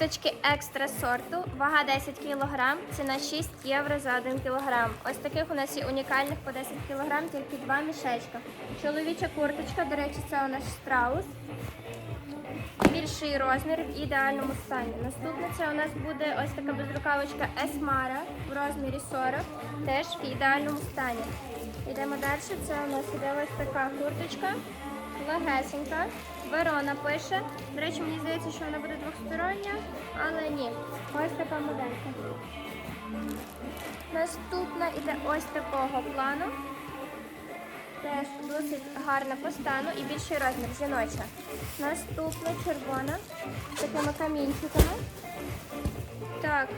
Курточки екстра сорту, вага 10 кг, ціна 6 євро за 1 кг. Ось таких у нас є унікальних по 10 кг, тільки два мішечка. Чоловіча курточка, до речі, це у нас страус. Більший розмір в ідеальному стані. Наступна це у нас буде ось така безрукавочка Есмара в розмірі 40, теж в ідеальному стані. Йдемо далі. Це у нас іде ось така курточка, легесенька. Верона пише. До речі, мені здається, що вона буде двостороння, але ні. Ось така моделька. Наступна іде ось такого плану. Теж досить гарна по стану і більший розмір жіноча. Наступна червона з такими камінчиками. Так,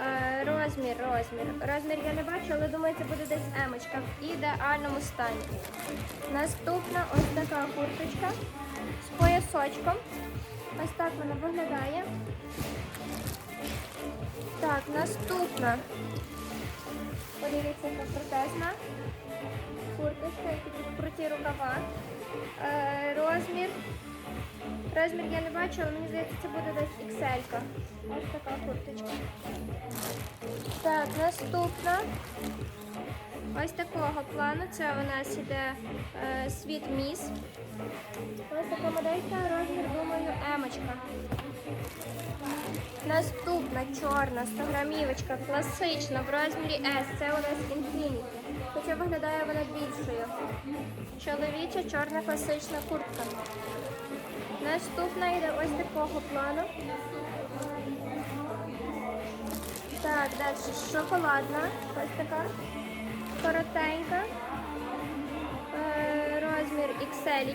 е, розмір, розмір. Розмір я не бачу, але думаю, це буде десь емочка в ідеальному стані. Наступна ось така курточка з поясочком. Ось так вона виглядає. Так, наступна. Подивіться, яка протезна. Курточка, які тут круті рукава. Е, розмір. Розмір я не бачу, але мені здається, це буде десь XL. Ось така курточка. Так, наступна. Ось такого плану. Це у нас іде е, світ міс. Ось така моделька, розмір, думаю. Наступна чорна 100 грамівочка, класична в розмірі S. Це у нас Infinity. Хоча виглядає вона більшою. Чоловіча чорна класична куртка. Наступна йде ось такого плану. Так, далі шоколадна. Ось така. Коротенька. Е, розмір XL.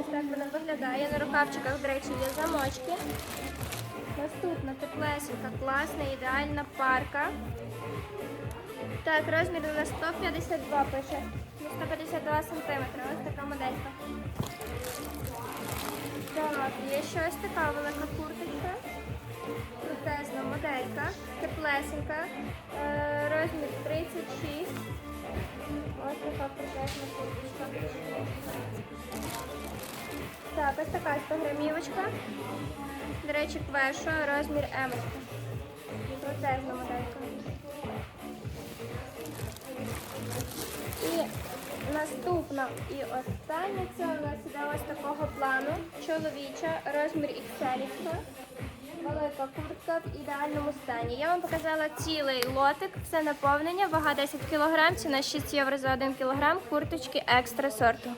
Ось так вона виглядає. На рукавчиках, до речі, є замочки. Наступна теплесенька, класна, ідеальна парка. Так, розмір у нас 152 пише. На 152 сантиметри. Ось така моделька. Так, є ще ось така велика курточка. Протезна моделька. Теплесенька. Е, розмір 36. Ось така протезна курточка. Так, ось така 100 грамівочка. До речі, квешо, розмір М. Протезна моделька. І наступна і остання це у нас іде ось такого плану. Чоловіча, розмір XL. Велика куртка в ідеальному стані. Я вам показала цілий лотик, все наповнення, вага 10 кг, ціна 6 євро за 1 кг, курточки екстра сорту.